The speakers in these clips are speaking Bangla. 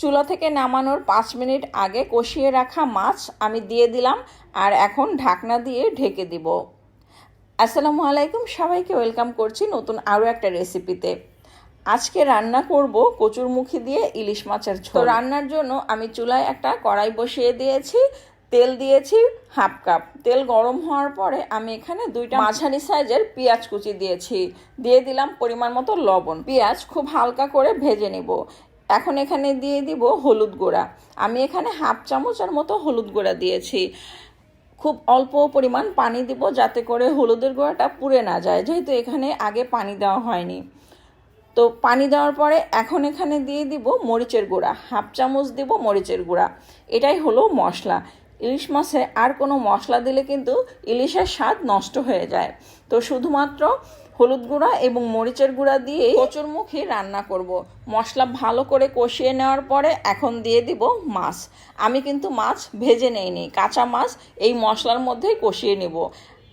চুলা থেকে নামানোর পাঁচ মিনিট আগে কষিয়ে রাখা মাছ আমি দিয়ে দিলাম আর এখন ঢাকনা দিয়ে ঢেকে দিব। আসসালামু আলাইকুম সবাইকে ওয়েলকাম করছি নতুন আরও একটা রেসিপিতে। আজকে রান্না করব কচুরমুখী দিয়ে ইলিশ মাছের ঝোল। রান্নার জন্য আমি চুলায় একটা কড়াই বসিয়ে দিয়েছি তেল দিয়েছি হাফ কাপ। তেল গরম হওয়ার পরে আমি এখানে দুইটা মাঝারি সাইজের পেঁয়াজ কুচি দিয়েছি। দিয়ে দিলাম পরিমাণ মতো লবণ। পেঁয়াজ খুব হালকা করে ভেজে নিব। এখন এখানে দিয়ে দিব হলুদ গুঁড়া। আমি এখানে হাফ চামচের মতো হলুদ গুঁড়া দিয়েছি। খুব অল্প পরিমাণ পানি দিব যাতে করে হলুদের গুঁড়াটা পুড়ে না যায়, যেহেতু এখানে আগে পানি দেওয়া হয়নি। তো পানি দেওয়ার পরে এখন এখানে দিয়ে দিব মরিচের গুঁড়া। হাফ চামচ দিব মরিচের গুঁড়া। এটাই হলো মশলা। ইলিশ মাছে আর কোনো মশলা দিলে কিন্তু ইলিশের স্বাদ নষ্ট হয়ে যায়। তো শুধুমাত্র হলুদ গুঁড়া এবং মরিচের গুঁড়া দিয়ে কচুরমুখী রান্না করব। মশলা ভালো করে কষিয়ে নেওয়ার পরে এখন দিয়ে দিব মাছ। আমি কিন্তু মাছ ভেজে নেইনি কাঁচা মাছ এই মশলার মধ্যেই কষিয়ে নেব।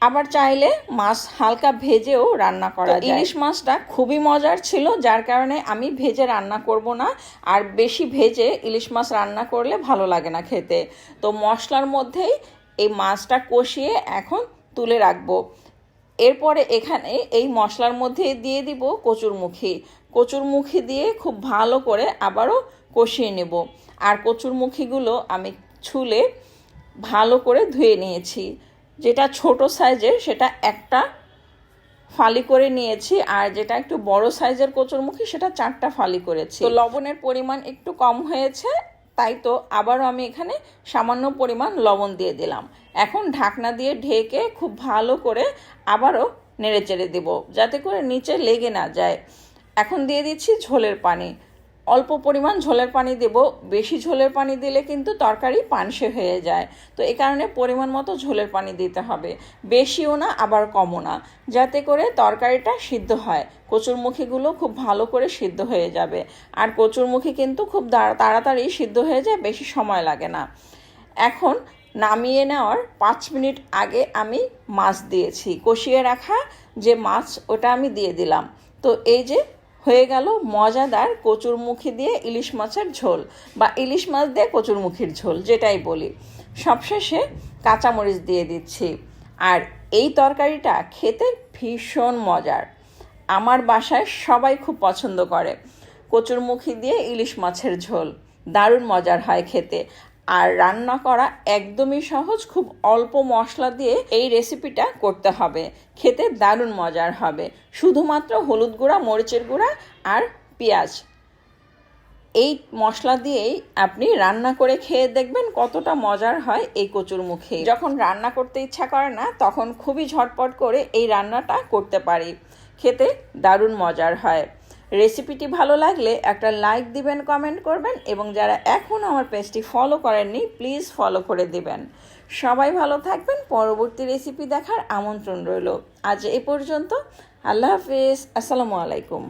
আবার চাইলে মাছ হালকা ভেজেও রান্না করা যায়। ইলিশ মাছটা খুবই মজার ছিল যার কারণে আমি ভেজে রান্না করব না। আর বেশি ভেজে ইলিশ মাছ রান্না করলে ভালো লাগে না খেতে। তো মশলার মধ্যেই এই মাছটা কষিয়ে এখন তুলে রাখব। এরপরে এখানে এই মশলার মধ্যে দিয়ে দিব কচুরমুখী। কচুরমুখী দিয়ে খুব ভালো করে আবারও কষিয়ে নেব। আর কচুরমুখীগুলো আমি ছুলে ভালো করে ধুয়ে নিয়েছি। যেটা ছোট সাইজের সেটা একটা ফালি করে নিয়েছি আর যেটা একটু বড় সাইজের কচুরমুখী সেটা চারটা ফালি করেছি। তো লবণের পরিমাণ একটু কম হয়েছে তাই তো আবারও আমি এখানে সামান্য পরিমাণ লবণ দিয়ে দিলাম। এখন ঢাকনা দিয়ে ঢেকে খুব ভালো করে আবারও নেড়ে চেড়ে দেবো, যাতে করে নিচে লেগে না যায়। এখন দিয়ে দিচ্ছি ঝোলের পানি। অল্প পরিমাণ ঝোলের পানি দেব। বেশি ঝোলের পানি দিলে কিন্তু তরকারি পানসে হয়ে যায়। তো এই কারণে পরিমাণ মতো ঝোলের পানি দিতে হবে। বেশিও না, আবার কমও না। যাতে করে তরকারিটা সিদ্ধ হয়। কচুরমুখীগুলো খুব ভালো করে সিদ্ধ হয়ে যাবে। আর কচুরমুখী কিন্তু খুব তাড়াতাড়ি সিদ্ধ হয়ে যায়, বেশি সময় লাগে না। এখন নামিয়ে নেওয়ার পাঁচ মিনিট আগে আমি মাছ দিয়েছি। কষিয়ে রাখা যে মাছ, ওটা আমি দিয়ে দিলাম। তো এই যে হয়ে গেল মজাদার কচুরমুখী দিয়ে ইলিশ মাছের ঝোল বা ইলিশ মাছ দিয়ে কচুরমুখীর ঝোল, যেটাই বলি। সবশেষে কাঁচামরিচ দিয়ে দিচ্ছি। আর এই তরকারিটা খেতে ভীষণ মজার। আমার বাসায় সবাই খুব পছন্দ করে। কচুরমুখী দিয়ে ইলিশ মাছের ঝোল, দারুণ মজার হয় খেতে। আর রান্না করা একদমই সহজ, খুব অল্প মশলা দিয়ে এই রেসিপিটা করতে হবে। খেতে দারুণ মজার হবে। শুধুমাত্র হলুদ গুঁড়া, মরিচের গুঁড়া আর পেঁয়াজ। এই মশলা দিয়েই আপনি রান্না করে খেয়ে দেখবেন কতটা মজার হয় এই কচুর মুখে। যখন রান্না করতে ইচ্ছা করে না, তখন খুবই ঝটপট করে এই রান্নাটা করতে পারি। খেতে দারুণ মজার হয়। রেসিপিটি ভালো লাগলে একটা লাইক দিবেন, কমেন্ট করবেন এবং যারা এখন আমার পেজটি ফলো করেননি, প্লিজ ফলো করে দিবেন। সবাই ভালো থাকবেন, পরবর্তী রেসিপি দেখার আমন্ত্রণ রইল। আজ এ পর্যন্ত, আল্লাহ হাফিজ, আসসালামু আলাইকুম।